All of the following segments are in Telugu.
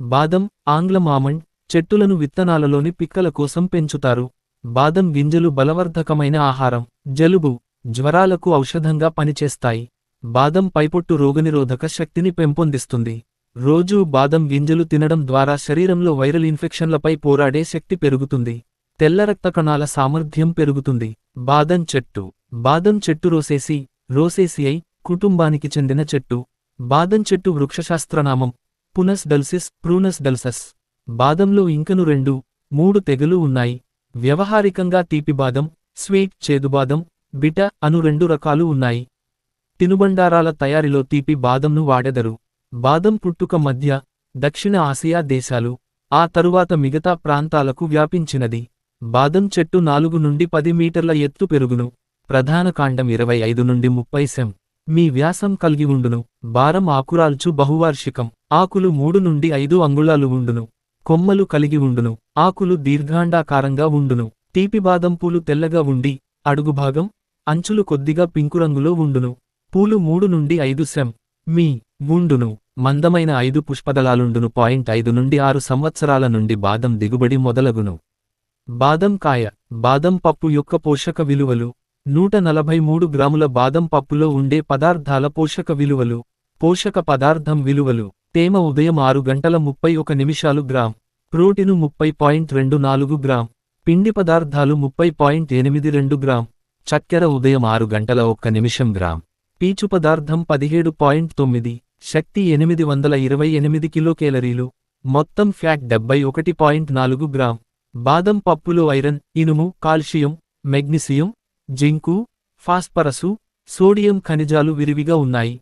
బాదం ఆంగ్లం ఆమండ్ చెట్టులను విత్తనాలలోని పిక్కల కోసం పెంచుతారు. బాదం గింజలు బలవర్ధకమైన ఆహారం జలుబు జ్వరాలకు ఔషధంగా పనిచేస్తాయి. బాదం పైపొట్టు రోగనిరోధక శక్తిని పెంపొందిస్తుంది. రోజూ బాదం గింజలు తినడం ద్వారా శరీరంలో వైరల్ ఇన్ఫెక్షన్లపై పోరాడే శక్తి పెరుగుతుంది. తెల్ల రక్త కణాల సామర్థ్యం పెరుగుతుంది. బాదం చెట్టు. బాదం చెట్టు రోసేసి రోసేసియై కుటుంబానికి చెందిన చెట్టు. బాదం చెట్టు వృక్షశాస్త్రనామం. పునస్ డల్సిస్ ప్రూనస్ డల్సస్. బాదంలో ఇంకను రెండు మూడు తెగలు ఉన్నాయి. వ్యవహారికంగా తీపి బాదం స్వీట్ చేదుబాదం బిట అను రెండు రకాలు ఉన్నాయి. తినుబండారాల తయారీలో తీపి బాదంను వాడెదరు. బాదం పుట్టుక మధ్య దక్షిణ ఆసియా దేశాలు ఆ తరువాత మిగతా ప్రాంతాలకు వ్యాపించినది. బాదం చెట్టు నాలుగు నుండి పది మీటర్ల ఎత్తు పెరుగును. ప్రధాన కాండం ఇరవై ఐదు నుండి ముప్పై సెం. మీ వ్యాసం కలిగి ఉండును. బారం ఆకురాల్చు బహువార్షికం. ఆకులు మూడు నుండి ఐదు అంగుళాలు ఉండును. కొమ్మలు కలిగి ఉండును. ఆకులు దీర్ఘాండాకారంగా ఉండును. తీపి బాదం పూలు తెల్లగా ఉండి అడుగుభాగం అంచులు కొద్దిగా పింకు రంగులో ఉండును. పూలు మూడు నుండి ఐదు సెం. మీ గుండును మందమైన ఐదు పుష్పదళాలుండును. పాయింట్ ఐదు నుండి ఆరు సంవత్సరాల నుండి బాదం దిగుబడి మొదలగును. బాదం కాయ. బాదం పప్పు యొక్క పోషక విలువలు. నూట నలభై మూడు గ్రాముల బాదం పప్పులో ఉండే పదార్థాల పోషక విలువలు. పోషక పదార్థం విలువలు. తేమ ఉదయం ఆరు గంటల ముప్పై ఒక నిమిషాలు గ్రామ్. ప్రోటీను ముప్పై పాయింట్ రెండు నాలుగు గ్రామ్. పిండి పదార్థాలు ముప్పై పాయింట్ ఎనిమిది రెండు గ్రామ్. చక్కెర ఉదయం ఆరు గంటల ఒక్క నిమిషం గ్రామ్. పీచు పదార్థం పదిహేడు పాయింట్ తొమ్మిది. శక్తి ఎనిమిది వందల ఇరవై ఎనిమిది కిలోకేలరీలు. మొత్తం ఫ్యాట్ డెబ్బై ఒకటి పాయింట్ నాలుగు గ్రామ్. బాదం పప్పులో ఐరన్ ఇనుము calcium magnesium zinc phosphorus sodium ఖనిజాలు విరివిగా ఉన్నాయి.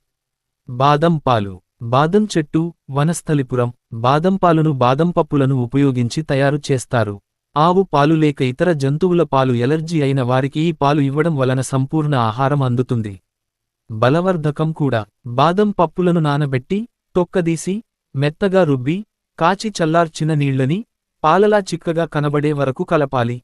బాదం పాలు. బాదం చెట్టు వనస్థలిపురం బాదం పాలును బాదం పప్పులను ఉపయోగించి తయారు చేస్తారు. ఆవు పాలు లేక ఇతర జంతువుల పాలు ఎలర్జీ అయిన వారికి ఈ పాలు ఇవ్వడం వలన సంపూర్ణ ఆహారం అందుతుంది. బలవర్ధకం కూడా. బాదం పప్పులను నానబెట్టి తొక్కదీసి మెత్తగా రుబ్బి కాచి చల్లార్చిన నీళ్ళని పాలలా చిక్కగా కనబడే వరకు కలపాలి.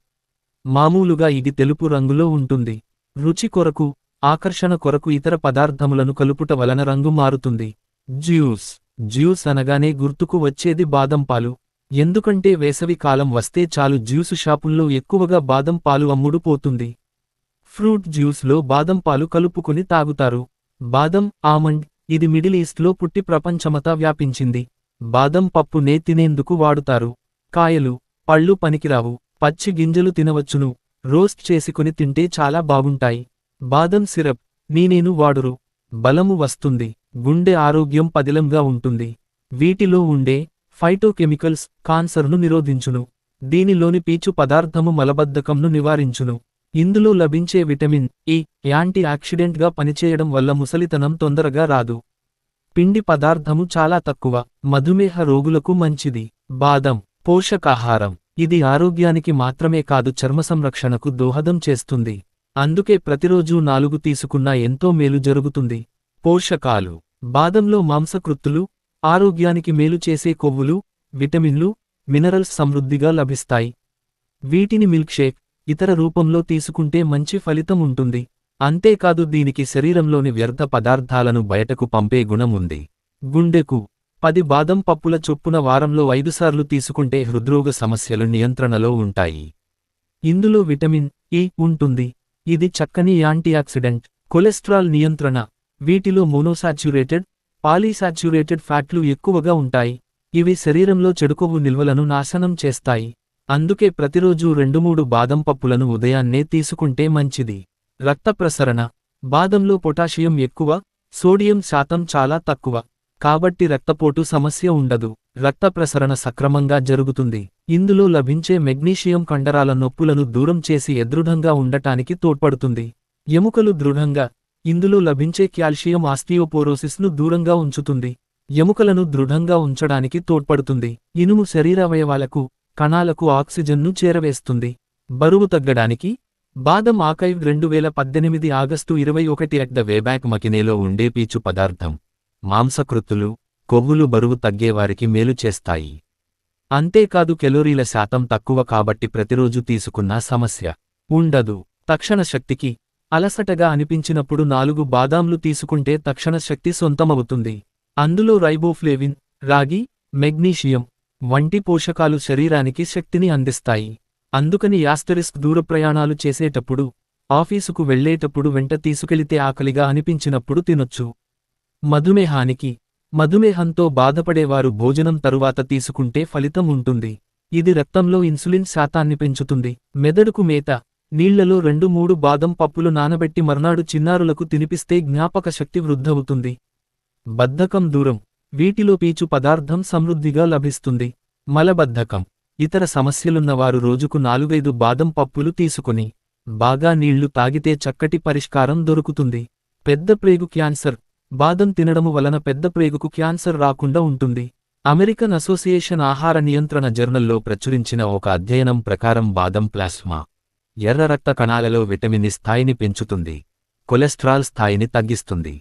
మామూలుగా ఇది తెలుపు రంగులో ఉంటుంది. రుచి కొరకు ఆకర్షణ కొరకు ఇతర పదార్థములను కలుపుట వలన రంగు మారుతుంది. జ్యూస్. జ్యూస్ అనగానే గుర్తుకు వచ్చేది బాదం పాలు. ఎందుకంటే వేసవి కాలం వస్తే చాలు జ్యూసు షాపుల్లో ఎక్కువగా బాదం పాలు అమ్ముడు పోతుంది ఫ్రూట్ జ్యూస్లో బాదం పాలు కలుపుకుని తాగుతారు. బాదం ఆమండ్ ఇది మిడిల్ ఈస్ట్లో పుట్టి ప్రపంచమతా వ్యాపించింది. బాదం పప్పునే తినేందుకు వాడుతారు. కాయలు పళ్ళు పనికిరావు. పచ్చి గింజలు తినవచ్చును. రోస్ట్ చేసుకుని తింటే చాలా బాగుంటాయి. బాదం సిరప్ నేనేను వాడురు. బలము వస్తుంది. గుండె ఆరోగ్యం పదిలంగా ఉంటుంది. వీటిలో ఉండే ఫైటోకెమికల్స్ కాన్సర్ను నిరోధించును. దీనిలోని పీచు పదార్థము మలబద్ధకంను నివారించును. ఇందులో లభించే విటమిన్ e ఈ యాంటీ ఆక్సిడెంట్గా పనిచేయడం వల్ల ముసలితనం తొందరగా రాదు. పిండి పదార్థము చాలా తక్కువ. మధుమేహ రోగులకు మంచిది. బాదం పోషకాహారం. ఇది ఆరోగ్యానికి మాత్రమే కాదు చర్మ సంరక్షణకు దోహదం చేస్తుంది. అందుకే ప్రతిరోజూ నాలుగు తీసుకున్నా ఎంతో మేలు జరుగుతుంది. పోషకాలు. బాదంలో మాంసకృత్తులు ఆరోగ్యానికి మేలు చేసే కొవ్వులు విటమిన్లు మినరల్స్ సమృద్ధిగా లభిస్తాయి. వీటిని మిల్క్షేక్ ఇతర రూపంలో తీసుకుంటే మంచి ఫలితం ఉంటుంది. అంతేకాదు దీనికి శరీరంలోని వ్యర్థ పదార్థాలను బయటకు పంపే గుణం ఉంది. గుండెకు. పది బాదం పప్పుల చొప్పున వారంలో ఐదుసార్లు తీసుకుంటే హృద్రోగ సమస్యలు నియంత్రణలో ఉంటాయి. ఇందులో విటమిన్ ఇ ఉంటుంది? ఇది చక్కని యాంటీఆక్సిడెంట్. కొలెస్ట్రాల్ నియంత్రణ. వీటిలో మోనోసాచ్యురేటెడ్ పాలీసాచ్యురేటెడ్ ఫ్యాట్లు ఎక్కువగా ఉంటాయి. ఇవి శరీరంలో చెడుకొవ్వు నిల్వలను నాశనం చేస్తాయి. అందుకే ప్రతిరోజూ రెండు మూడు బాదం పప్పులను ఉదయాన్నే తీసుకుంటే మంచిది. రక్త ప్రసరణ. బాదంలో పొటాషియం ఎక్కువ సోడియం శాతం చాలా తక్కువ. కాబట్టి రక్తపోటు సమస్య ఉండదు. రక్త ప్రసరణ సక్రమంగా జరుగుతుంది. ఇందులో లభించే మెగ్నీషియం కండరాల నొప్పులను దూరం చేసి ఎదృఢంగా ఉండటానికి తోడ్పడుతుంది. ఎముకలు దృఢంగా ఇందులో లభించే కాల్షియం ఆస్టియోపోరోసిస్ను దూరంగా ఉంచుతుంది. ఎముకలను దృఢంగా ఉంచడానికి తోడ్పడుతుంది. ఇనుము శరీరావయవాలకు కణాలకు ఆక్సిజన్ను చేరవేస్తుంది. బరువు తగ్గడానికి బాదం ఆకైవ్ రెండు వేల పద్దెనిమిది ఆగస్టు ఇరవై ఒకటి అట్ ద వేబ్యాక్ మకినేలో ఉండే పీచు పదార్థం. మాంసకృత్తులు కొవ్వులు బరువు తగ్గేవారికి మేలు చేస్తాయి. అంతేకాదు కెలోరీల శాతం తక్కువ కాబట్టి ప్రతిరోజు తీసుకున్నా సమస్య ఉండదు. తక్షణ శక్తికి అలసటగా అనిపించినప్పుడు నాలుగు బాదాంలు తీసుకుంటే తక్షణ శక్తి సొంతమవుతుంది. అందులో రైబోఫ్లేవిన్ రాగి మెగ్నీషియం వంటి పోషకాలు శరీరానికి శక్తిని అందిస్తాయి. అందుకని యాస్టరిస్క్ దూర ప్రయాణాలు చేసేటప్పుడు ఆఫీసుకు వెళ్ళేటప్పుడు వెంట తీసుకెళితే ఆకలిగా అనిపించినప్పుడు తినొచ్చు. మధుమేహానికి మధుమేహంతో బాధపడేవారు భోజనం తరువాత తీసుకుంటే ఫలితం ఉంటుంది. ఇది రక్తంలో ఇన్సులిన్ శాతాన్ని పెంచుతుంది. మెదడుకు మేత నీళ్ళలో రెండు మూడు బాదం పప్పులు నానబెట్టి మర్నాడు చిన్నారులకు తినిపిస్తే జ్ఞాపక శక్తి వృద్ధవుతుంది. బద్ధకం దూరం వీటిలో పీచు పదార్థం సమృద్ధిగా లభిస్తుంది. మలబద్ధకం ఇతర సమస్యలున్నవారు రోజుకు నాలుగైదు బాదం పప్పులు తీసుకుని బాగా నీళ్ళు తాగితే చక్కటి పరిష్కారం దొరుకుతుంది. పెద్ద ప్రేగు క్యాన్సర్ బాదం తినడము వలన పెద్ద ప్రేగుకు క్యాన్సర్ రాకుండా ఉంటుంది. అమెరికన్ అసోసియేషన్ ఆహార నియంత్రణ జర్నల్లో ప్రచురించిన ఒక అధ్యయనం ప్రకారం బాదం ప్లాస్మా ఎర్ర రక్త కణాలలో విటమిన్ స్థాయిని పెంచుతుంది. కొలెస్ట్రాల్ స్థాయిని తగ్గిస్తుంది.